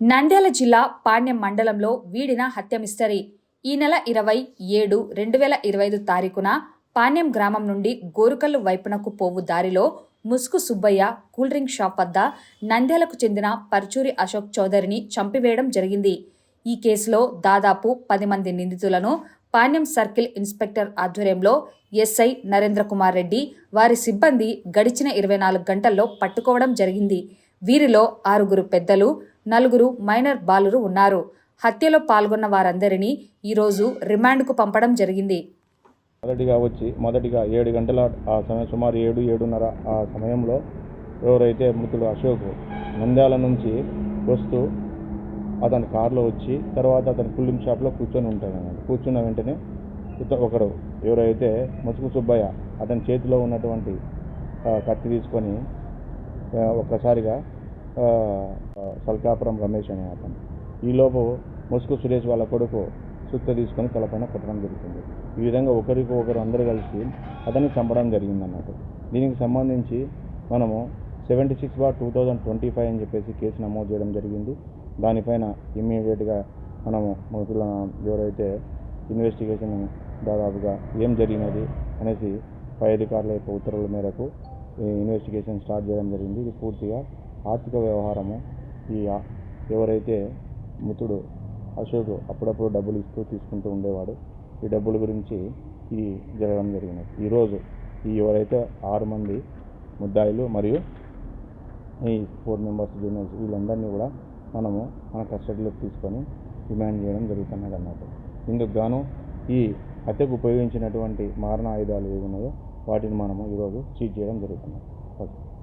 నంద్యాల జిల్లా పాణ్యం మండలంలో వీడిన హత్య మిస్టరీ. ఈ నెల ఇరవై ఏడు రెండు వేల ఇరవై ఐదు తారీఖున పాణ్యం గ్రామం నుండి గోరుకల్లు వైపునకు పోవు దారిలో ముసుగు సుబ్బయ్య కూల్ డ్రింక్ షాప్ వద్ద నంద్యాలకు చెందిన పర్చూరి అశోక్ చౌదరిని చంపివేయడం జరిగింది. ఈ కేసులో దాదాపు పది మంది నిందితులను పాణ్యం సర్కిల్ ఇన్స్పెక్టర్ ఆధ్వర్యంలో ఎస్ఐ నరేంద్ర కుమార్ రెడ్డి వారి సిబ్బంది గడిచిన ఇరవై నాలుగు గంటల్లో పట్టుకోవడం జరిగింది. వీరిలో ఆరుగురు పెద్దలు నలుగురు మైనర్ బాలురు ఉన్నారు. హత్యలో పాల్గొన్న వారందరినీ ఈరోజు రిమాండ్కు పంపడం జరిగింది. మొదటిగా వచ్చి మొదటిగా ఏడు గంటల ఆ సమయం సుమారు ఏడు ఏడున్నర ఆ సమయంలో ఎవరైతే మృతుడు అశోక్ నంద్యాల నుంచి వస్తూ అతని కారులో వచ్చి తర్వాత అతని కూలింగ్ షాప్లో కూర్చొని ఉంటాడు అన్నమాట కూర్చున్న వెంటనే ఒకరు ఒకడు ఎవరైతే ముసుగు సుబ్బయ్య అతని చేతిలో ఉన్నటువంటి కత్తి తీసుకొని ఒక్కసారిగా సల్కాపురం రమేష్ అనే అతను. ఈలోపు ముసుగు సురేష్ వాళ్ళ కొడుకు సుత్త తీసుకొని తలపైన కొట్టడం జరుగుతుంది. ఈ విధంగా ఒకరికి ఒకరు అందరూ కలిసి అతన్ని చంపడం జరిగింది అన్నట్టు దీనికి సంబంధించి మనము seventy six bar two thousand twenty five అని చెప్పేసి కేసు నమోదు చేయడం జరిగింది. దానిపైన ఇమ్మీడియట్గా మనము మృతుల ఎవరైతే ఇన్వెస్టిగేషన్ దాదాపుగా ఏం జరిగినది అనేసి పై అధికారుల యొక్క ఉత్తర్వుల మేరకు ఈ ఇన్వెస్టిగేషన్ స్టార్ట్ చేయడం జరిగింది. ఇది పూర్తిగా ఆర్థిక వ్యవహారము. ఈ ఎవరైతే మృతుడు అశోక్ అప్పుడప్పుడు డబ్బులు ఇస్తూ తీసుకుంటూ ఉండేవాడు ఈ డబ్బుల గురించి ఇది జరగడం జరిగినది ఈరోజు ఈ ఎవరైతే ఆరు మంది ముద్దాయిలు మరియు ఈ ఫోర్ మెంబర్స్ జూనియర్స్ వీళ్ళందరినీ కూడా మనము మన కస్టడీలోకి తీసుకొని డిమాండ్ చేయడం జరుగుతున్నది అన్నట్టు ఇందుకు గాను ఈ హత్యకు ఉపయోగించినటువంటి మారణ ఆయుధాలు ఏవి ఉన్నాయో వాటిని మనము ఈరోజు చీట్ చేయడం జరుగుతున్నది. ఓకే.